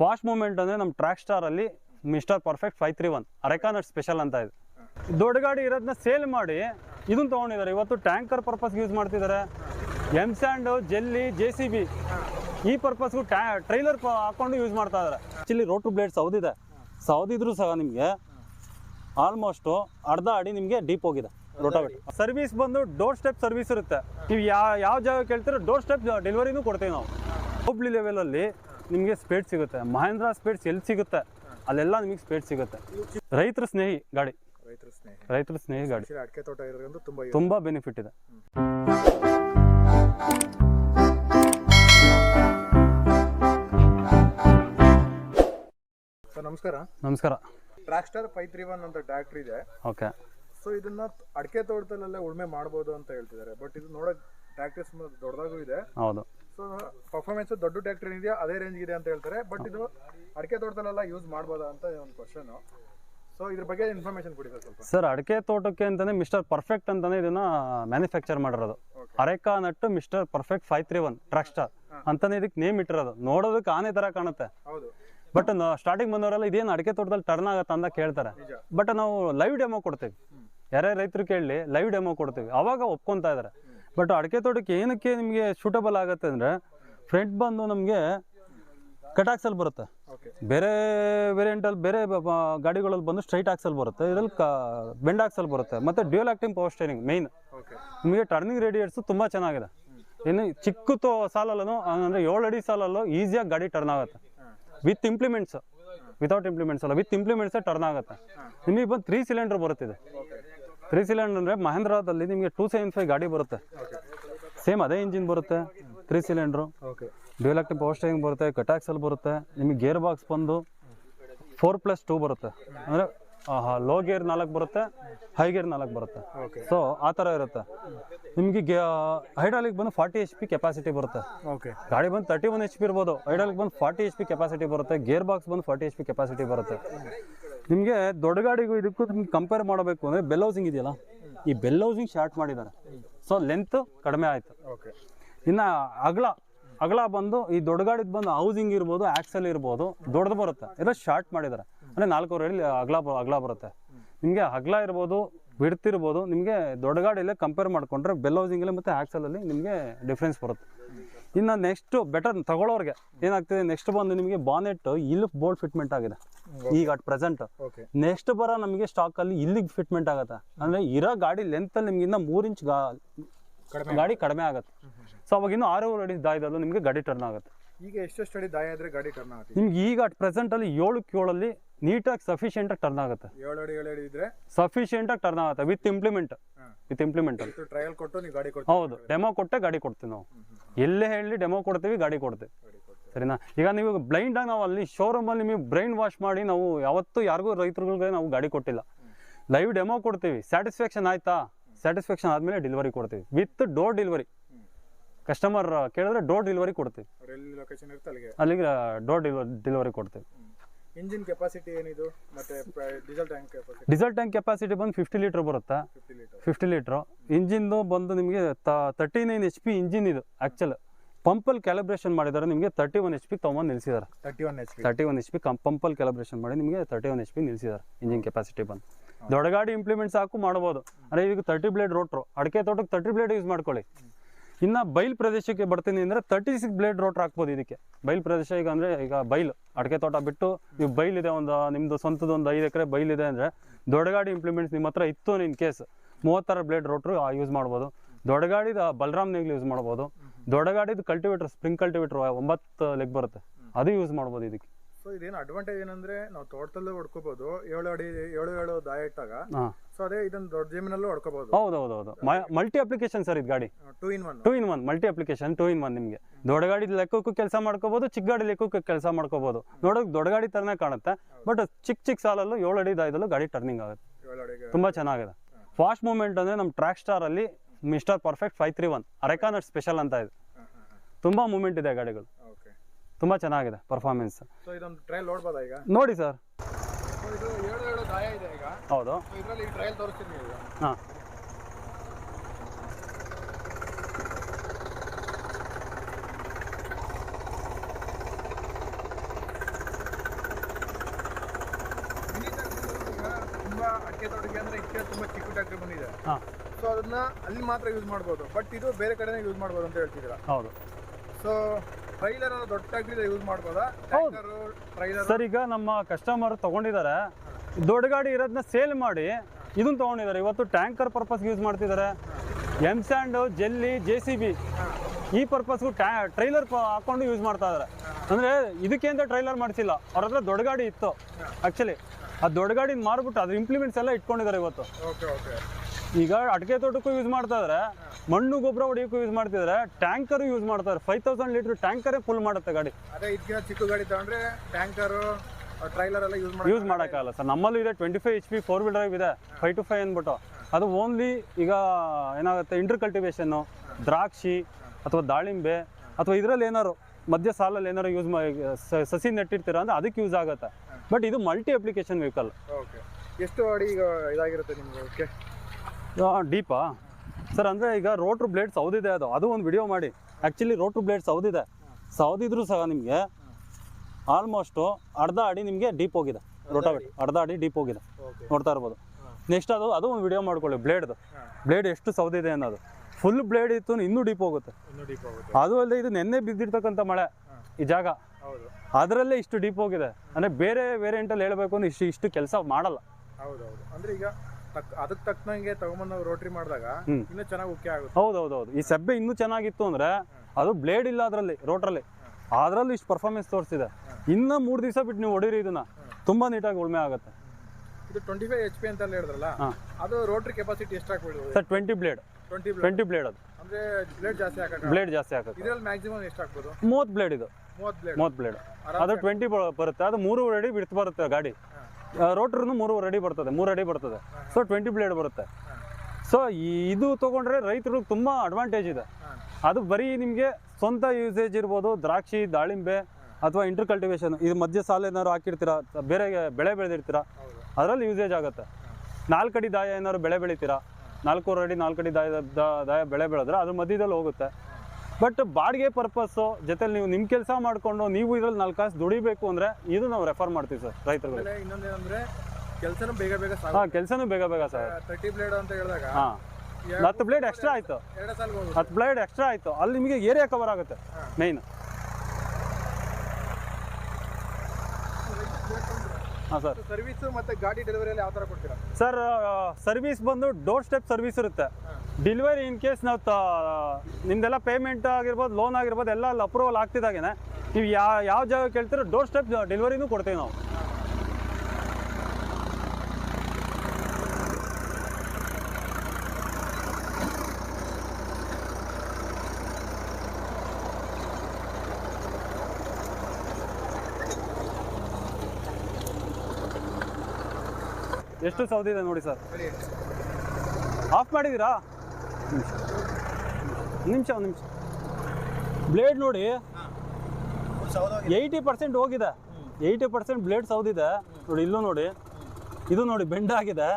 Fast moment ಅಂದರೆ ನಮ್ಮ track ಸ್ಟಾರಲ್ಲಿ mister perfect five three one areca nut special ಅಂತ ಇದೆ. ದೊಡ್ಡ ಗಾಡಿ ಇರೋದನ್ನ ಸೇಲ್ ಮಾಡಿ ಇದನ್ನ ತೊಗೊಂಡಿದ್ದಾರೆ. ಇವತ್ತು ಟ್ಯಾಂಕರ್ ಪರ್ಪಸ್ಗೆ ಯೂಸ್ ಮಾಡ್ತಿದ್ದಾರೆ. M sand jelly J C B ಈ ಪರ್ಪಸ್ಗೂ ಟ್ಯಾ ಟ್ರೈಲರ್ ಹಾಕೊಂಡು ಯೂಸ್ ಮಾಡ್ತಾ ಇದ್ದಾರೆ. ಆ್ಯಕ್ಚುಲಿ ರೋಟ್ರು ಬ್ಲೇಡ್ ಸೌದಿದೆ ಸೌದಿದ್ರು ಸಹ ನಿಮಗೆ ಆಲ್ಮೋಸ್ಟು ಅರ್ಧ ಅಡಿ ನಿಮಗೆ ಡೀಪ್ ಹೋಗಿದೆ. ರೋಟಾವೇಟ್ ಸರ್ವಿಸ್ ಬಂದು ಡೋರ್ ಸ್ಟೆಪ್ ಸರ್ವಿಸ್ ಇರುತ್ತೆ. ನೀವು ಯಾವ ಯಾವ ಜಾಗ ಹೇಳ್ತೀರೋ ಡೋರ್ ಸ್ಟೆಪ್ ಡೆಲಿವರಿನೂ ಕೊಡ್ತೀವಿ ನಾವು. ಹುಬ್ಳಿ ಲೆವೆಲಲ್ಲಿ ನಿಮಗೆ ಸ್ಪೇಡ್ ಸಿಗುತ್ತೆ. ಮಹೇಂದ್ರ ಸ್ಪೇಡ್ಸ್ ಎಲ್ಲಿ ಸಿಗುತ್ತೆ? ಅಲ್ಲೆಲ್ಲ ನಿಮಗೆ ಸ್ಪೇಡ್ ಸಿಗುತ್ತೆ. ರೈತರ ಸ್ನೇಹಿ ಗಾಡಿ. ರೈತರ ಸ್ನೇಹಿ. ರೈತರ ಸ್ನೇಹಿ ಗಾಡಿ. ಅಡಿಕೆ ತೋಟ ಇರೋದ್ರಿಂದ ತುಂಬಾ ತುಂಬ ಬೆನಿಫಿಟ್ ಇದೆ. ಸರ್ ನಮಸ್ಕಾರ. ನಮಸ್ಕಾರ. ಟ್ರಾಕ್ಸ್ಟರ್ ಫೈವ್ ತ್ರೀ ಒನ್ ಅಂತ ಟ್ರ್ಯಾಕ್ಟರ್ ಇದೆ. ಓಕೆ. ಸೊ ಇದನ್ನ ಅಡಿಕೆ ತೋಟದಲ್ಲೆಲ್ಲ ಉಳ್ಮೆ ಮಾಡ್ಬೋದು ಅಂತ ಹೇಳ್ತಿದ್ದಾರೆ. ಬಟ್ ಇದು ನೋಡಕ್ ಟ್ರ್ಯಾಕ್ಟರ್ಸ್ ದೊಡ್ಡದಾಗೂ ಇದೆ. ಹೌದು. ಪರ್ಫಾರ್ಮೆನ್ಸ್ ದೊಡ್ಡ ಟ್ರ್ಯಾಕ್ಟರ್ ಇದೆಯಾ ಅದೇ ರೇಂಜ್ ಇದೆ ಅಂತ ಹೇಳ್ತಾರೆ. ಬಟ್ ಇದು ಅಡಿಕೆ ತೋಟದಲ್ಲೆಲ್ಲ ಯೂಸ್ ಮಾಡ್ಬೋದಾ ಅಂತ ಒಂದು ಕ್ವಶನ್ ಸೊ ಇದ್ರ ಬಗ್ಗೆ ಇನ್ಫಾರ್ಮೇಶನ್ ಕೊಡಿ ಸರ್ ಸ್ವಲ್ಪ. ಸರ್ ಅಡಿಕೆ ತೋಟಕ್ಕೆ ಅಂತಾನೆ ಮಿಸ್ಟರ್ ಪರ್ಫೆಕ್ಟ್ ಅಂತಾನೆ ಇದನ್ನ ಮ್ಯಾನುಫ್ಯಾಕ್ಚರ್ ಮಾಡಿರೋದು. Areca nut mister perfect five three one Trakstar ಅಂತಾನೆ ಇದಕ್ಕೆ ನೇಮ್ ಇಟ್ಟಿರೋದು. ನೋಡೋದಕ್ಕೆ ಆನೆ ತರ ಕಾಣುತ್ತೆ. ಬಟ್ ಸ್ಟಾರ್ಟಿಂಗ್ ಬಂದವರೆಲ್ಲ ಇದೇನು ಅಡಿಕೆ ತೋಟದಲ್ಲಿ ಟರ್ನ್ ಆಗತ್ತ ಅಂತ ಕೇಳ್ತಾರೆ. ಬಟ್ ನಾವು ಲೈವ್ ಡೆಮೋ ಕೊಡ್ತೀವಿ. ಯಾರ್ಯಾರು ರೈತರು ಕೇಳಲಿ ಲೈವ್ ಡೆಮೋ ಕೊಡ್ತೀವಿ. ಅವಾಗ ಒಪ್ಕೊಂತ ಇದ್ದಾರೆ ಬಟ್ ಅಡಿಕೆ ತೋಟಕ್ಕೆ ಏನಕ್ಕೆ ನಿಮಗೆ ಸೂಟಬಲ್ ಆಗುತ್ತೆ ಅಂದರೆ ಫ್ರಂಟ್ ಬಂದು ನಮಗೆ ಕಟಾಕ್ಸಲ್ ಬರುತ್ತೆ. ಬೇರೆ ವೇರಿಯಂಟಲ್ಲಿ ಬೇರೆ ಗಾಡಿಗಳಲ್ಲಿ ಬಂದು ಸ್ಟ್ರೈಟ್ ಆಕ್ಸಲ್ ಬರುತ್ತೆ. ಇದರಲ್ಲಿ ಕ ಬೆಂಡ್ ಆಕ್ಸಲ್ ಬರುತ್ತೆ. ಮತ್ತು dual acting power steering main ನಿಮಗೆ ಟರ್ನಿಂಗ್ ರೇಡಿಯೇಟ್ಸು ತುಂಬ ಚೆನ್ನಾಗಿದೆ. ಇನ್ನು ಚಿಕ್ಕ ತೋ ಸಾಲಲ್ಲೂ ಅಂದರೆ ಏಳು ಅಡಿ ಸಾಲಲ್ಲೂ ಈಸಿಯಾಗಿ ಗಾಡಿ ಟರ್ನ್ ಆಗುತ್ತೆ. ವಿತ್ ಇಂಪ್ಲಿಮೆಂಟ್ಸ್ ವಿತೌಟ್ ಇಂಪ್ಲಿಮೆಂಟ್ಸ್ ಅಲ್ಲ ವಿತ್ ಇಂಪ್ಲಿಮೆಂಟ್ಸೇ ಟರ್ನ್ ಆಗುತ್ತೆ. ನಿಮಗೆ ಬಂದು ತ್ರೀ ಸಿಲಿಂಡರ್ ಬರುತ್ತೆ ಇದು ತ್ರೀ ಸಿಲಿಂಡರ್ ಅಂದರೆ ಮಹೇಂದ್ರದಲ್ಲಿ ನಿಮಗೆ ಟೂ ಸೆವೆನ್ ಫೈವ್ ಗಾಡಿ ಬರುತ್ತೆ. ಸೇಮ್ ಅದೇ ಇಂಜಿನ್ ಬರುತ್ತೆ three cylinder okay dual active power steering ಬರುತ್ತೆ ಕಟಾಕ್ಸಲ್ ಬರುತ್ತೆ ನಿಮಗೆ ಗೇರ್ ಬಾಕ್ಸ್ ಬಂದು ಫೋರ್ ಪ್ಲಸ್ ಟೂ ಬರುತ್ತೆ. ಅಂದರೆ ಲೋ ಗೇರ್ ನಾಲ್ಕು ಬರುತ್ತೆ ಹೈ ಗೇರ್ ನಾಲ್ಕು ಬರುತ್ತೆ. ಓಕೆ ಸೊ ಆ ಥರ ಇರುತ್ತೆ. ನಿಮಗೆ ಗೆ ಹೈಡ್ರಾಲಿಕ್ ಬಂದು ಫಾರ್ಟಿ ಎಚ್ ಪಿ ಕೆಪಾಸಿಟಿ ಬರುತ್ತೆ. ಓಕೆ ಗಾಡಿ ಬಂದು ತರ್ಟಿ ಒನ್ ಎಚ್ ಪಿ ಇರ್ಬೋದು. ಹೈಡ್ರಾಲಿಕ್ ಬಂದು ಫಾರ್ಟಿ ಎಚ್ ಪಿ ಕೆಪಾಸಿಟಿ ಬರುತ್ತೆ ಗೇರ್ ಬಾಕ್ಸ್ ಬಂದು ಫಾರ್ಟಿ ಎಚ್ ಪಿ ಕೆಪಾಸಿಟಿ ಬರುತ್ತೆ. ನಿಮಗೆ ದೊಡ್ಡ ಗಾಡಿಗೂ ಇದಕ್ಕೂ ನಿಮ್ಗೆ ಕಂಪೇರ್ ಮಾಡಬೇಕು ಅಂದರೆ ಬೆಲ್ ಹೌಸಿಂಗ್ ಇದೆಯಲ್ಲ? ಈ ಬೆಲ್ ಹೌಸಿಂಗ್ ಶಾರ್ಟ್ ಮಾಡಿದ್ದಾರೆ. ಸೊ ಲೆಂತ್ ಕಡಿಮೆ ಆಯಿತು. ಓಕೆ ಇನ್ನು ಅಗಲ ಅಗಲ ಬಂದು ಈ ದೊಡ್ಡ ಗಾಡಿಗೆ ಬಂದು ಹೌಸಿಂಗ್ ಇರ್ಬೋದು ಆಕ್ಸಲ್ ಇರ್ಬೋದು ದೊಡ್ಡದು ಬರುತ್ತೆ. ಎಲ್ಲ ಶಾರ್ಟ್ ಮಾಡಿದ್ದಾರೆ. ಅಂದರೆ ನಾಲ್ಕೂವರೆ ಅಡಿ ಅಗಲ ಅಗಲ ಬರುತ್ತೆ. ನಿಮಗೆ ಅಗಲ ಇರ್ಬೋದು ಬಿಡ್ತಿರ್ಬೋದು ನಿಮಗೆ ದೊಡ್ಡ ಗಾಡಿಯಲ್ಲೇ ಕಂಪೇರ್ ಮಾಡಿಕೊಂಡ್ರೆ ಬೆಲ್ ಹೌಸಿಂಗಲ್ಲಿ ಮತ್ತು ಆಕ್ಸಲಲ್ಲಿ ನಿಮಗೆ ಡಿಫ್ರೆನ್ಸ್ ಬರುತ್ತೆ. ಇನ್ನು ನೆಕ್ಸ್ಟ್ ಬೆಟರ್ ತಗೊಳ್ಳೋರಿಗೆ ಏನಾಗ್ತಿದೆ ನೆಕ್ಸ್ಟ್ ಬಂದು ನಿಮಗೆ ಬಾನೆಟ್ ಇಲ್ಲಿ ಬೋಲ್ಟ್ ಫಿಟ್ಮೆಂಟ್ ಆಗಿದೆ. ಈಗ ಅಟ್ ಪ್ರೆಸೆಂಟ್ ನೆಕ್ಸ್ಟ್ ಬರ ನಮಗೆ ಸ್ಟಾಕಲ್ಲಿ ಇಲ್ಲಿಗೆ ಫಿಟ್ಮೆಂಟ್ ಆಗುತ್ತೆ. ಅಂದ್ರೆ ಇರೋ ಗಾಡಿ ಲೆಂತ್ ಅಲ್ಲಿ ನಿಮ್ಗಿನ್ನ ಮೂರ್ ಇಂಚ್ ಗಾಡಿ ಕಡಿಮೆ ಆಗುತ್ತೆ. ಸೊ ಅವಾಗ ಇನ್ನು ಆರು ಅಡಿ ದಾಯದಲ್ಲೂ ನಿಮಗೆ ಗಾಡಿ ಟರ್ನ್ ಆಗುತ್ತೆ. ಈಗ ಎಷ್ಟೆಷ್ಟು ಅಡಿ ದಾಯ ಆದ್ರೆ ಗಾಡಿ ಟರ್ನ್ ಆಗುತ್ತೆ? ನಿಮ್ಗೆ ಈಗ ಅಟ್ ಪ್ರೆಸೆಂಟ್ ಅಲ್ಲಿ ಏಳು ಏಳಲ್ಲಿ ನೀಟಾಗಿ ಆಗಿ ಟರ್ನ್ ಆಗುತ್ತೆ. ಏಳು ಅಡಿ ಏಳು ಅಡಿ ಇದ್ರೆ? ಆಗಿ ಟರ್ನ್ ಆಗುತ್ತೆ with implement with implement trial ಕೊಟ್ಟು ನೀವು ಗಾಡಿ ಕೊಡ್ತೀವಿ ಹೌದು ಡೆಮೋ ಕೊಟ್ಟೆ ಗಾಡಿ ಕೊಡ್ತೀವಿ ನಾವು. ಎಲ್ಲೇ ಹೇಳಿ ಡೆಮೋ ಕೊಡ್ತೀವಿ ಗಾಡಿ ಕೊಡ್ತೀವಿ. ಸರಿನಾ? ಈಗ ನೀವು ಬ್ಲೈಂಡಾಗಿ ನಾವು ಅಲ್ಲಿ ಶೋರೂಮಲ್ಲಿ ನಿಮಗೆ ಬ್ರೈನ್ ವಾಶ್ ಮಾಡಿ ನಾವು ಯಾವತ್ತೂ ಯಾರಿಗೂ ರೈತರುಗಳಿಗೆ ನಾವು ಗಾಡಿ ಕೊಟ್ಟಿಲ್ಲ. ಲೈವ್ ಡೆಮೋ ಕೊಡ್ತೀವಿ. ಸ್ಯಾಟಿಸ್ಫ್ಯಾಕ್ಷನ್ ಆಯ್ತಾ? ಸ್ಯಾಟಿಸ್ಫ್ಯಾಕ್ಷನ್ ಆದಮೇಲೆ ಡೆಲಿವರಿ ಕೊಡ್ತೀವಿ. ವಿತ್ ಡೋರ್ ಡೆಲಿವರಿ ಕಸ್ಟಮರ್ ಕೇಳಿದ್ರೆ ಡೋರ್ ಡೆಲಿವರಿ ಕೊಡ್ತೀವಿ. ಅಲ್ಲಿಗೆ? ಡೋರ್ ಡೆಲಿವರಿ ಕೊಡ್ತೀವಿ. ಇಂಜಿನ್ ಕೆಪಾಸಿಟಿ ಏನಿದು? ಮತ್ತೆ diesel tank capacity diesel tank capacity ಬಂದು ಫಿಫ್ಟಿ ಲೀಟ್ರ್ ಬರುತ್ತೆ. ಫಿಫ್ಟಿ ಲೀಟರ್ ಫಿಫ್ಟಿ ಲೀಟ್ರು ಇಂಜಿನ್ದು ಬಂದು ನಿಮಗೆ thirty nine H P engine ಇದು ಆ್ಯಕ್ಚುಲ್ ಪಂಪಲ್ಲಿ ಕ್ಯಾಲಿಬ್ರೇಷನ್ ಮಾಡಿದ್ದಾರೆ ನಿಮಗೆ ತರ್ಟಿ ಒನ್ ಎಚ್ ಪಿ ತೊಗೊಂಡು ನಿಲ್ಲಿಸಿದ್ದಾರೆ thirty one H P thirty one H P ಪಂಪಲ್ಲಿ calibration ಮಾಡಿ ನಿಮಗೆ ತರ್ಟಿ ಒನ್ ಎಚ್ ಪಿ ನಿಲ್ಲಿಸಿದ್ದಾರೆ ಇಂಜಿನ್ ಕೆಪಾಸಿಟಿ ಬಂದು. ದೊಡ್ಡ ಗಾಡಿ ಇಂಪ್ಲಿಮೆಂಟ್ಸ್ ಹಾಕು ಮಾಡ್ಬೋದು. ಅಂದರೆ ಈಗ ತರ್ಟಿ ಬ್ಲೇಡ್ ರೋಟ್ರು ಅಡಿಕೆ ತೋಟಕ್ಕೆ ತರ್ಟಿ ಬ್ಲೇಡ್ ಯೂಸ್ ಮಾಡ್ಕೊಳ್ಳಿ. ಇನ್ನು ಬೈಲ್ ಪ್ರದೇಶಕ್ಕೆ ಬರ್ತೀನಿ ಅಂದರೆ ತರ್ಟಿ ಸಿಕ್ಸ್ ಬ್ಲೇಡ್ ರೋಟ್ರ್ ಹಾಕ್ಬೋದು ಇದಕ್ಕೆ. ಬೈಲ್ ಪ್ರದೇಶ ಈಗ ಅಂದರೆ ಈಗ ಬೈಲ್, ಅಡಿಕೆ ತೋಟ ಬಿಟ್ಟು ನೀವು ಬೈಲ್ ಇದೆ ಒಂದು ನಿಮ್ಮದು ಸ್ವಂತದ ಒಂದು ಐದು ಎಕರೆ ಬೈಲ್ ಇದೆ ಅಂದರೆ ದೊಡ್ಡ ಗಾಡಿ ಇಂಪ್ಲಿಮೆಂಟ್ಸ್ ನಿಮ್ಮ ಹತ್ರ ಇತ್ತು ಇನ್ ಕೇಸ್ ಮೂವತ್ತಾರು ಬ್ಲೇಡ್ ರೋಟ್ರು ಯೂಸ್ ಮಾಡ್ಬೋದು. ದೊಡ್ಡ ಗಾಡಿದ ಬಲರಾಮ್ ನೇಗ್ಲು ಯೂಸ್ ಮಾಡ್ಬೋದು. ದೊಡ್ಡ ಕಲ್ಟಿವೇಟ್ರ್ ಕಲ್ಟಿವೇಟರ್ ಸ್ಪ್ರಿಂಗ್ ಕಲ್ಟಿವೇಟರ್ ಒಂಬತ್ತು ಲೆಗ್ ಬರುತ್ತೆ. ಅದು ಯೂಸ್ ಮಾಡ್ಬೋದು ಇದಕ್ಕೆ. ಸೊ ಇದೇನು ಅಡ್ವಾಂಟೇಜ್ ಏನಂದ್ರೆ ನಾವು ತೋಟದಲ್ಲೂ ಹೊಡ್ಕೋಬಹುದು ಏಳು ಅಡಿ ಏಳು ಏಳು ದಾಯ ಇಟ್ಟಾಗ. ಸೊ ಅದೇ ಇದನ್ನ ದೊಡ್ಡ ಜಮೀನಲ್ಲೂ ಹೊಡ್ಕೋಬಹುದು ಹೌದು ಹೌದು ಹೌದು ಮಲ್ಟಿ ಅಪ್ಲಿಕೇಶನ್ ಸರ್ ಇದು ಗಾಡಿ. Two in one two in one multi application two in one ನಿಮಗೆ. ದೊಡ್ಡ ಗಾಡಿ ಲೆಕ್ಕಕ್ಕೂ ಕೆಲಸ ಮಾಡ್ಕೋಬಹುದು ಚಿಕ್ಕ ಗಾಡಿ ಲೆಕ್ಕಕ್ಕೂ ಕೆಲಸ ಮಾಡ್ಕೋಬಹುದು ನೋಡೋಕೆ ದೊಡ್ಡ ಗಾಡಿ ತರನೇ ಕಾಣುತ್ತೆ. ಬಟ್ ಚಿಕ್ಕ ಚಿಕ್ಕ ಸಾಲಲ್ಲೂ ಏಳು ಅಡಿ ದಾಯದಲ್ಲೂ ಗಾಡಿ ಟರ್ನಿಂಗ್ ಆಗುತ್ತೆ. ತುಂಬಾ ಚೆನ್ನಾಗಿದೆ. ಫಾಸ್ಟ್ ಮೂಮೆಂಟ್ ಅಂದ್ರೆ ನಮ್ಮ track ಸ್ಟಾರಲ್ಲಿ mister perfect five three one arecanut special ಅಂತ ಇದೆ. ತುಂಬಾ ಮೂಮೆಂಟ್ ಇದೆ ಗಾಡಿಗಳು. ತುಂಬ ಚೆನ್ನಾಗಿದೆ ಪರ್ಫಾರ್ಮೆನ್ಸ್ ಸೊ ಇದೊಂದು ಟ್ರೈಲ್ ನೋಡ್ಬೋದಾ ಈಗ? ನೋಡಿ ಸರ್ ಸೊ ಇದು ಏಳು ಏಳು ಗಾಯ ಇದೆ ಈಗ. ಹೌದು. ಸೊ ಇದರಲ್ಲಿ ಈ ಟ್ರೈಲ್ ತೋರಿಸ್ತೀನಿ ಈಗ. ಹಾಂ. ತುಂಬ ಅಡಿಕೆ ತೋಟಕ್ಕೆ ಅಂದರೆ ಇಕ್ಕೆ ತುಂಬ ಚಿಕ್ಕ ಟ್ಯಾಕ್ಟರ್ ಬಂದಿದೆ. ಹಾಂ. ಸೊ ಅದನ್ನ ಅಲ್ಲಿ ಮಾತ್ರ ಯೂಸ್ ಮಾಡ್ಬೋದು. ಬಟ್ ಇದು ಬೇರೆ ಕಡೆನೇ ಯೂಸ್ ಮಾಡ್ಬೋದು ಅಂತ ಹೇಳ್ತಿದ್ದೀರಾ? ಹೌದು. ಸೊ ಟ್ರೈಲರ್ ದೊಡ್ಡ ಟ್ರ್ಯಾಕ್ಟರ್ ಯೂಸ್ ಮಾಡ್ಬೋದಾ? ಟ್ರ್ಯಾಕ್ಟರ್ ಟ್ರೈಲರ್ ಸರ್ ಈಗ ನಮ್ಮ ಕಸ್ಟಮರ್ ತಗೊಂಡಿದ್ದಾರೆ. ದೊಡ್ಡ ಗಾಡಿ ಇರೋದನ್ನ ಸೇಲ್ ಮಾಡಿ ಇದನ್ನ ತಗೊಂಡಿದ್ದಾರೆ. ಇವತ್ತು ಟ್ಯಾಂಕರ್ ಪರ್ಪಸ್ಗೆ ಯೂಸ್ ಮಾಡ್ತಿದ್ದಾರೆ. M sand jelly J C B ಈ ಪರ್ಪಸ್ಗೂ ಟ್ಯಾ ಟ್ರೈಲರ್ ಹಾಕೊಂಡು ಯೂಸ್ ಮಾಡ್ತಾ ಇದ್ದಾರೆ. ಅಂದರೆ ಇದಕ್ಕೆ ಅಂತ ಟ್ರೈಲರ್ ಮಾಡಿಸಿಲ್ಲ. ಅವ್ರ ಹತ್ರ ದೊಡ್ಡ ಗಾಡಿ ಇತ್ತು. ಆ್ಯಕ್ಚುಲಿ ಆ ದೊಡ್ಡ ಗಾಡಿನ ಮಾರ್ಬಿಟ್ಟು ಅದ್ರ ಇಂಪ್ಲಿಮೆಂಟ್ಸ್ ಎಲ್ಲ ಇಟ್ಕೊಂಡಿದ್ದಾರೆ ಇವತ್ತು. ಈಗ ಅಡಿಕೆ ತೋಟಕ್ಕೂ ಯೂಸ್ ಮಾಡ್ತಾ ಇದ್ರೆ ಮಣ್ಣು ಗೊಬ್ಬರ ಹೊಡಿಯೋಕ್ಕೂ ಯೂಸ್ ಮಾಡ್ತಿದ್ದಾರೆ ಟ್ಯಾಂಕರ್ ಯೂಸ್ ಮಾಡ್ತಾರೆ ಫೈವ್ ತೌಸಂಡ್ ಲೀಟರ್ ಟ್ಯಾಂಕರೇ ಫುಲ್ ಮಾಡುತ್ತೆ ಗಾಡಿ. ಅದೇ ಇದಕ್ಕಿಂತ ಚಿಕ್ಕ ಗಾಡಿ ತಗೊಂಡ್ರೆ ಟ್ಯಾಂಕರು ಟ್ರೈಲರ್ ಎಲ್ಲ ಯೂಸ್ ಯೂಸ್ ಮಾಡೋಕ್ಕಾಗಲ್ಲ ಸರ್. ನಮ್ಮಲ್ಲೂ ಇದೆ twenty five H P four wheel drive ಇದೆ. ಫೈವ್ ಟು ಫೈವ್ ಅಂದ್ಬಿಟ್ಟು. ಅದು ಓನ್ಲಿ ಈಗ ಏನಾಗುತ್ತೆ ಇಂಟರ್ ಕಲ್ಟಿವೇಷನ್ನು ದ್ರಾಕ್ಷಿ ಅಥವಾ ದಾಳಿಂಬೆ ಅಥವಾ ಇದರಲ್ಲಿ ಏನಾರು ಮಧ್ಯ ಸಾಲಲ್ಲಿ ಏನಾರು ಯೂಸ್ ಸಸಿ ನೆಟ್ಟಿರ್ತೀರ ಅಂದ್ರೆ ಅದಕ್ಕೆ ಯೂಸ್ ಆಗುತ್ತೆ. ಬಟ್ ಇದು ಮಲ್ಟಿ ಅಪ್ಲಿಕೇಶನ್ ವೆಹಿಕಲ್ ಓಕೆ ಎಷ್ಟು ಅಡಿ ಈಗ ಇದಾಗಿರುತ್ತೆ ನಿಮ್ಗೆ ಓಕೆ ಡೀಪಾ? ಸರ್ ಅಂದರೆ ಈಗ ರೋಟ್ರ್ ಬ್ಲೇಡ್ ಸೌದಿದೆ ಅದು. ಅದು ಒಂದು ವಿಡಿಯೋ ಮಾಡಿ. ಆ್ಯಕ್ಚುಲಿ ರೋಟ್ರ್ ಬ್ಲೇಡ್ ಸೌದಿದೆ ಸೌದಿದ್ರು ಸಹ ನಿಮಗೆ ಆಲ್ಮೋಸ್ಟು ಅರ್ಧ ಅಡಿ ನಿಮಗೆ ಡೀಪ್ ಹೋಗಿದೆ. ರೋಟಾವೇಟ್ ಅರ್ಧ ಅಡಿ ಡೀಪ್ ಹೋಗಿದೆ. ನೋಡ್ತಾ ಇರ್ಬೋದು. ನೆಕ್ಸ್ಟ್ ಅದು ಅದು ಒಂದು ವಿಡಿಯೋ ಮಾಡ್ಕೊಳ್ಳಿ. ಬ್ಲೇಡ್ದು ಬ್ಲೇಡ್ ಎಷ್ಟು ಸೌದಿದೆ ಅನ್ನೋದು. ಫುಲ್ ಬ್ಲೇಡ್ ಇತ್ತು ಇನ್ನೂ ಡೀಪ್ ಹೋಗುತ್ತೆ. ಅದು ಅಲ್ಲದೆ ಇದು ನೆನ್ನೆ ಬಿದ್ದಿರ್ತಕ್ಕಂಥ ಮಳೆ ಈ ಜಾಗ. ಅದರಲ್ಲೇ ಇಷ್ಟು ಡೀಪ್ ಹೋಗಿದೆ. ಅಂದರೆ ಬೇರೆ ವೇರಿಯಂಟಲ್ಲಿ ಹೇಳಬೇಕು ಅಂದ್ರೆ ಇಷ್ಟು ಇಷ್ಟು ಕೆಲಸ ಮಾಡಲ್ಲ. ಹೌದೌದು. ಹೌದು ಅಂದ್ರೆ ಈಗ ತಕ್ ಅದಕ್ಕೆ ತಕ್ಕನಂಗೆ ತಗೊಂಬಂದು ನಾವು ರೋಟ್ರಿ ಮಾಡಿದಾಗ ಹ್ಮ್. ಇನ್ನೂ ಚೆನ್ನಾಗಿ ಉಕ್ಕಿ ಆಗುತ್ತೆ. ಹೌದು ಹೌದು ಹೌದು ಈ ಸಬ್ಬೆ ಇನ್ನೂ ಚೆನ್ನಾಗಿತ್ತು ಅಂದ್ರೆ ಅದು ಬ್ಲೇಡ್ ಇಲ್ಲ ಅದರಲ್ಲಿ ರೋಟ್ರಲ್ಲಿ ಅದರಲ್ಲಿ ಇಷ್ಟು ಪರ್ಫಾರ್ಮೆನ್ಸ್ ತೋರಿಸಿದೆ. ಇನ್ನ ಮೂರು ದಿವಸ ಬಿಟ್ಟು ನೀವು ಹೊಡೀರಿ ಇದನ್ನ. ತುಂಬಾ ನೀಟಾಗಿ ಉಳ್ಮೆ ಆಗುತ್ತೆ. ಇದು ಟ್ವೆಂಟಿ ಫೈವ್ ಎಚ್ ಪಿ ಅಂತ ಹೇಳಿದ್ರಲ್ಲ ಹಾಂ. ಅದು ರೋಟ್ರಿ ಕೆಪಾಸಿಟಿ ಎಷ್ಟು ಹಾಕ್ಬಿಡ್ಬೋದು sir twenty blade twenty twenty blade ಅದು. ಅಂದ್ರೆ ಬ್ಲೇಡ್ ಜಾಸ್ತಿ ಹಾಕಕ್ಕೆ? ಬ್ಲೇಡ್ ಜಾಸ್ತಿ ಆಗುತ್ತೆ ಇದರಲ್ಲಿ ಮ್ಯಾಕ್ಸಿಮಮ್ ಎಷ್ಟು ಹಾಕ್ಬೋದು ಮೂವತ್ತು ಬ್ಲೇಡ್ ಇದು. ಮೂವತ್ತು ಬ್ಲೇಡ್ ಮೂವತ್ತು ಬ್ಲೇಡ್ ಅದು ಟ್ವೆಂಟಿ ಬರುತ್ತೆ. ಅದು ಮೂರು ಅಡಿ ಬಿಡ್ತು ಬರುತ್ತೆ ಗಾಡಿ. ರೋಟ್ರೂ ಮೂರು ಅಡಿ ಬರ್ತದೆ, ಮೂರು ಅಡಿ ಬರ್ತದೆ. ಸೊ ಟ್ವೆಂಟಿ ಬ್ಲೇಡ್ ಬರುತ್ತೆ. ಸೊ ಇದು ತಗೊಂಡ್ರೆ ರೈತರಿಗೆ ತುಂಬ ಅಡ್ವಾಂಟೇಜ್ ಇದೆ. ಅದು ಬರೀ ನಿಮಗೆ ಸ್ವಂತ ಯೂಸೇಜ್ ಇರ್ಬೋದು, ದ್ರಾಕ್ಷಿ, ದಾಳಿಂಬೆ ಅಥವಾ ಇಂಟರ್ ಕಲ್ಟಿವೇಶನ್ ಇದು ಮಧ್ಯ ಸಾಲ ಏನಾದ್ರು ಹಾಕಿರ್ತೀರಾ? ಬೇರೆ ಬೆಳೆ ಬೆಳೆದಿರ್ತೀರಾ? ಅದರಲ್ಲಿ ಯೂಸೇಜ್ ಆಗುತ್ತೆ. ನಾಲ್ಕು ಅಡಿ ದಾಯ ಏನಾದ್ರು ಬೆಳೆ ಬೆಳಿತೀರಾ? ನಾಲ್ಕೂವರೆ ಅಡಿ, ನಾಲ್ಕು ಅಡಿ ದಾಯ ದಾಯ ಬೆಳೆ ಬೆಳೆದ್ರೆ ಅದು ಮಧ್ಯದಲ್ಲಿ ಹೋಗುತ್ತೆ. ಬಟ್ ಬಾಡಿಗೆ ಪರ್ಪಸ್ಸು ಜೊತೆಲಿ ನೀವು ನಿಮ್ಮ ಕೆಲಸ ಮಾಡಿಕೊಂಡು ನೀವು ಇದ್ರಲ್ಲಿ ನಾಲ್ಕು ಕಾಸು ದುಡಿಬೇಕು ಅಂದರೆ ಇದು ನಾವು ರೆಫರ್ ಮಾಡ್ತೀವಿ ಸರ್ ರೈತರು ಇನ್ನೊಂದೇನಂದ್ರೆ ಕೆಲಸನೂ ಬೇಗ ಬೇಗ ಹಾಂ ಕೆಲಸನೂ ಬೇಗ ಬೇಗ ಸರ್ ತರ್ಟಿ ಬ್ಲೇಡ್ ಅಂತ ಹೇಳಿದಾಗ ಹಾಂ. ಹತ್ತು ಬ್ಲೇಡ್ ಎಕ್ಸ್ಟ್ರಾ ಆಯಿತು. ಹತ್ತು ಬ್ಲೇಡ್ ಎಕ್ಸ್ಟ್ರಾ ಆಯಿತು. ಅಲ್ಲಿ ನಿಮಗೆ ಏರಿಯಾ ಕವರ್ ಆಗುತ್ತೆ ಮೇಯ್ನ್ ಹಾಂ ಸರ್. ಸರ್ವಿಸ್ ಮತ್ತೆ ಗಾಡಿ ಡೆಲಿವರಿಯಲ್ಲಿ ಯಾವ ತರ ಕೊಡ್ತೀರಾ? ಸರ್ ಸರ್ವಿಸ್ ಬಂದು ಡೋರ್ ಸ್ಟೆಪ್ ಸರ್ವಿಸ್ ಇರುತ್ತೆ. ಡೆಲಿವರಿ ಇನ್ ಕೇಸ್ ನಾವು ತ ನಿಮ್ದೆಲ್ಲ ಪೇಮೆಂಟ್ ಆಗಿರ್ಬೋದು ಲೋನ್ ಆಗಿರ್ಬೋದು ಎಲ್ಲ ಅಲ್ಲಿ ಅಪ್ರೂವಲ್ ಆಗ್ತಿದ್ದಾಗೇನೆ ನೀವು ಯಾವ ಯಾವ ಜಾಗ ಕೇಳ್ತೀರೋ ಡೋರ್ ಸ್ಟೆಪ್ ಡೆಲಿವರಿನೂ ಕೊಡ್ತೀವಿ ನಾವು. ಎಷ್ಟು ಸೌದಿದೆ ನೋಡಿ ಸರ್. ಆಫ್ ಮಾಡಿದ್ದೀರಾ? ನಿಮಿಷ ಒಂದು ನಿಮಿಷ. ಬ್ಲೇಡ್ ನೋಡಿ. ಏಯ್ಟಿ ಪರ್ಸೆಂಟ್ ಹೋಗಿದೆ. ಏಯ್ಟಿ ಪರ್ಸೆಂಟ್ ಬ್ಲೇಡ್ ಸೌದಿದೆ. ನೋಡಿ ಇಲ್ಲೂ ನೋಡಿ. ಇದು ನೋಡಿ ಬೆಂಡ್ ಆಗಿದೆ.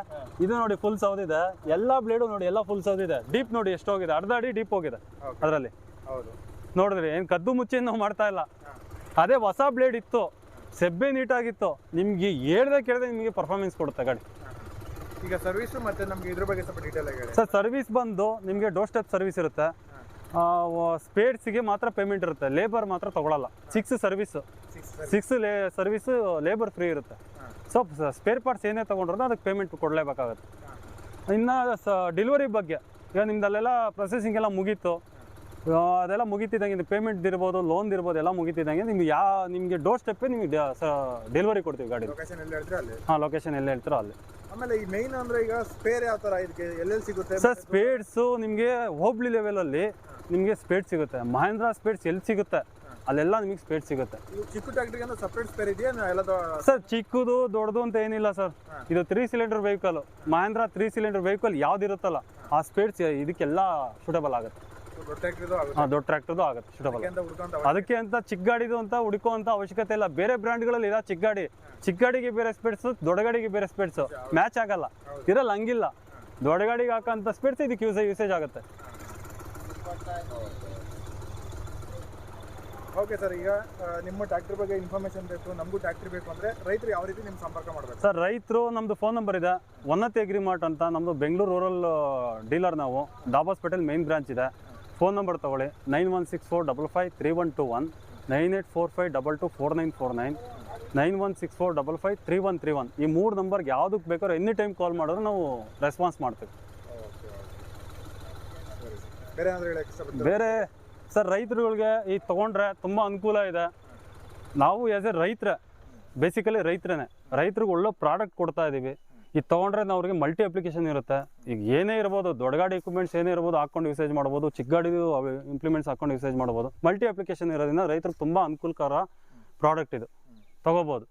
ಇದು ನೋಡಿ ಫುಲ್ ಸೌದಿದೆ. ಎಲ್ಲ ಬ್ಲೇಡು ನೋಡಿ ಎಲ್ಲ ಫುಲ್ ಸೌದಿದೆ. ಡೀಪ್ ನೋಡಿ ಎಷ್ಟು ಹೋಗಿದೆ? ಅರ್ಧ ಅಡಿ ಡೀಪ್ ಹೋಗಿದೆ ಅದರಲ್ಲಿ. ಹೌದು. ನೋಡಿದ್ರಿ ಏನು ಕದ್ದು ಮುಚ್ಚಿ ನಾವು ಮಾಡ್ತಾ ಇಲ್ಲ. ಅದೇ ಹೊಸ ಬ್ಲೇಡ್ ಇತ್ತು. ಸೆಬ್ಬೆ ನೀಟಾಗಿತ್ತು. ನಿಮ್ಗೆ ಹೇಳ್ದೆ ಕೇಳಿದೆ ನಿಮಗೆ ಪರ್ಫಾರ್ಮೆನ್ಸ್ ಕೊಡುತ್ತೆ ಗಾಡಿ. ಈಗ ಸರ್ವಿಸ್ ಮತ್ತೆ ನಮ್ಗೆ ಇದ್ರ ಬಗ್ಗೆ ಸ್ವಲ್ಪ ಡೀಟೇಲ್ ಆಗಿ ಸರ್ ಸರ್ವಿಸ್ ಬಂದು ನಿಮಗೆ ಡೋರ್ ಸ್ಟೆಪ್ ಸರ್ವಿಸ್ ಇರುತ್ತೆ. ಸ್ಪೇಡ್ಸಿಗೆ ಮಾತ್ರ ಪೇಮೆಂಟ್ ಇರುತ್ತೆ. ಲೇಬರ್ ಮಾತ್ರ ತಗೊಳಲ್ಲ. ಸಿಕ್ಸ್ ಸರ್ವಿಸ್ ಸಿಕ್ಸ್ ಲೇ ಸರ್ವಿಸ್ ಲೇಬರ್ ಫ್ರೀ ಇರುತ್ತೆ. ಸೊ ಸ್ಪೇರ್ ಪಾರ್ಟ್ಸ್ ಏನೇ ತಗೊಂಡ್ರೂ ಅದಕ್ಕೆ ಪೇಮೆಂಟ್ ಕೊಡಲೇಬೇಕಾಗುತ್ತೆ. ಇನ್ನು ಸ ಡೆಲಿವರಿ ಬಗ್ಗೆ. ಈಗ ನಿಮ್ದಲ್ಲೆಲ್ಲ ಪ್ರೊಸೆಸಿಂಗ್ ಎಲ್ಲ ಮುಗೀತು. ಅದೆಲ್ಲ ಮುಗೀತಿದ್ದಂಗೆ ಪೇಮೆಂಟ್ ಇರ್ಬೋದು ಲೋನ್ ಇರ್ಬೋದು ಎಲ್ಲ ಮುಗಿತಿದ್ದಂಗೆ ನಿಮ್ಗೆ ಯಾವ ನಿಮಗೆ ಡೋರ್ ಸ್ಟೆಪ್ಪೇ ನಿಮಗೆ ಡೆಲಿವರಿ ಕೊಡ್ತೀವಿ ಗಾಡಿ. ಲೊಕೇಶನ್ ಎಲ್ಲಿ ಹೇಳಿದ್ರೆ ಅಲ್ಲಿ? ಹಾಂ ಲೊಕೇಶನ್ ಎಲ್ಲಿ ಹೇಳ್ತೀರೋ ಅಲ್ಲಿ. ಆಮೇಲೆ ಈ ಮೈನ್ ಅಂದ್ರೆ ಈಗ ಸ್ಪೇರ್ ಯಾವ ಥರ ಇದಕ್ಕೆ ಎಲ್ಲೆಲ್ಲಿ ಸಿಗುತ್ತೆ? ಸರ್ ಸ್ಪೇಡ್ಸು ನಿಮಗೆ ಹೋಬ್ಳಿ ಲೆವೆಲಲ್ಲಿ ನಿಮಗೆ ಸ್ಪೇಡ್ ಸಿಗುತ್ತೆ. ಮಹೇಂದ್ರ ಸ್ಪೇಡ್ಸ್ ಎಲ್ಲಿ ಸಿಗುತ್ತೆ? ಅಲ್ಲೆಲ್ಲ ನಿಮಗೆ ಸ್ಪೇಡ್ ಸಿಗುತ್ತೆ. ಚಿಕ್ಕ ಟ್ಯಾಕ್ಟ್ರಿಗೆ ಸಪ್ರೇಟ್ ಸ್ಪೇರ್ ಇದೆಯಾ? ಎಲ್ಲ ಸರ್ ಚಿಕ್ಕದು ದೊಡ್ಡದು ಅಂತ ಏನಿಲ್ಲ ಸರ್. ಇದು three cylinder vehicle Mahindra three cylinder vehicle ಯಾವ್ದಿರುತ್ತಲ್ಲ ಆ ಸ್ಪೇಡ್ಸ್ ಇದಕ್ಕೆಲ್ಲ ಸೂಟಬಲ್ ಆಗುತ್ತೆ. ದೊಡ್ಡ ಟ್ರ್ಯಾಕ್ಟರ್ ಆಗುತ್ತೆ. ಹಾಂ ಟ್ರ್ಯಾಕ್ಟರ್ದು ಆಗುತ್ತೆ ಸೂಟಬಲ್ ಅದಕ್ಕೆ ಅಂತ ಚಿಕ್ಕ ಗಾಡಿದು ಅಂತ ಹುಡುಕೋ ಅಂತ ಅವಶ್ಯಕತೆ ಇಲ್ಲ. ಬೇರೆ ಬ್ರ್ಯಾಂಡ್ಗಳಲ್ಲಿ ಇಲ್ಲ ಚಿಕ್ಕ ಗಾಡಿ ಚಿಕ್ಕ ಗಾಡಿಗೆ ಬೇರೆ ಸ್ಪೀಡ್ಸ್ ದೊಡ್ಡ ಗಾಡಿಗೆ ಬೇರೆ ಸ್ಪೀಡ್ಸ್ ಮ್ಯಾಚ್ ಆಗಲ್ಲ. ಇರಲ್ಲ ಹಂಗಿಲ್ಲ. ದೊಡ್ಡ ಗಾಡಿಗೆ ಹಾಕೋಂಥ ಸ್ಪೀಡ್ಸ್ ಇದಕ್ಕೆ ಯೂಸ್ ಯೂಸೇಜ್ ಆಗುತ್ತೆ. ಓಕೆ ಸರ್ ಈಗ ನಿಮ್ಮ ಟ್ಯಾಕ್ಟ್ರಿ ಬಗ್ಗೆ ಇನ್ಫಾರ್ಮೇಶನ್ ಬೇಕು. ನಮಗೂ ಟ್ಯಾಕ್ಟ್ರಿ ಬೇಕು ಅಂದರೆ ರೈತರು ಯಾವ ರೀತಿ ನಿಮ್ಮ ಸಂಪರ್ಕ ಮಾಡಬೇಕು? ಸರ್ ರೈತರು ನಮ್ಮದು ಫೋನ್ ನಂಬರ್ ಇದೆ. ಒನ್ನತಿ ಅಗ್ರಿಮಾರ್ಟ್ ಅಂತ. ನಮ್ಮದು ಬೆಂಗಳೂರು ರೂರಲ್ ಡೀಲರ್ ನಾವು. ಡಾಬಾಸ್ಪೇಟೆಲ್ ಮೇನ್ ಬ್ರಾಂಚ್ ಇದೆ. ಫೋನ್ ನಂಬರ್ ತೊಗೊಳ್ಳಿ. Nine one six four double five three one two one nine eight four five double two four nine four nine nine one six four double five three one three one. ಈ ಮೂರು ನಂಬರ್ಗೆ ಯಾವುದಕ್ಕೆ ಬೇಕಾದ್ರೂ any time call ಮಾಡಿದ್ರೆ ನಾವು response ಮಾಡ್ತೀವಿ. ಬೇರೆ sir ರೈತರುಗಳಿಗೆ ಈ ತೊಗೊಂಡ್ರೆ ತುಂಬ ಅನುಕೂಲ ಇದೆ. ನಾವು ಆ್ಯಸ್ ಎ ರೈತರೇ ಬೇಸಿಕಲಿ ರೈತರೇ ರೈತರಿಗೆ ಒಳ್ಳೆ ಪ್ರಾಡಕ್ಟ್ ಕೊಡ್ತಾ ಇದ್ದೀವಿ ಇದು ತೊಗೊಂಡ್ರೆ ನಾವು ಅವ್ರಿಗೆ ಮಲ್ಟಿ ಅಪ್ಲಿಕೇಶನ್ ಇರುತ್ತೆ. ಈಗ ಏನೇ ಇರ್ಬೋದು ದೊಡ್ಡ ಗಾಡಿ ಇಕ್ವಿಪ್ಮೆಂಟ್ಸ್ ಏನೇ ಇರ್ಬೋದು ಹಾಕೊಂಡು ಯೂಸೇಜ್ ಮಾಡ್ಬೋದು ಚಿಕ್ಕ ಗಾಡಿದು ಇಂಪ್ಲಿಮೆಂಟ್ಸ್ ಹಾಕೊಂಡು ಯೂಸೇಜ್ ಮಾಡ್ಬೋದು. ಮಲ್ಟಿ ಅಪ್ಲಿಕೇಶನ್ ಇರೋದ್ರಿಂದ ರೈತರಿಗೆ ತುಂಬ ಅನುಕೂಲಕರ ಪ್ರಾಡಕ್ಟ್ ಇದು. ತಗೋಬೋದು.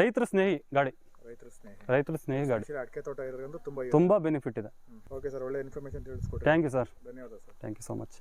ರೈತರ ಸ್ನೇಹಿ ಗಾಡಿ. ರೈತರ ಸ್ನೇಹಿ. ರೈತರ ಗಾಡಿ. ಅಡಿಕೆ ತೋಟ ಇರೋದ್ರಿಂದ ತುಂಬ ತುಂಬ ಬೆನಿಫಿಟ್ ಇದೆ. ಓಕೆ ಸರ್ ಒಳ್ಳೆ ಇನ್ಫಾರ್ಮೇಶನ್ ತಿಳಿಸ್ಕೊಡಿ ಥ್ಯಾಂಕ್ ಯು ಸರ್ ಧನ್ಯವಾದ sir thank you so much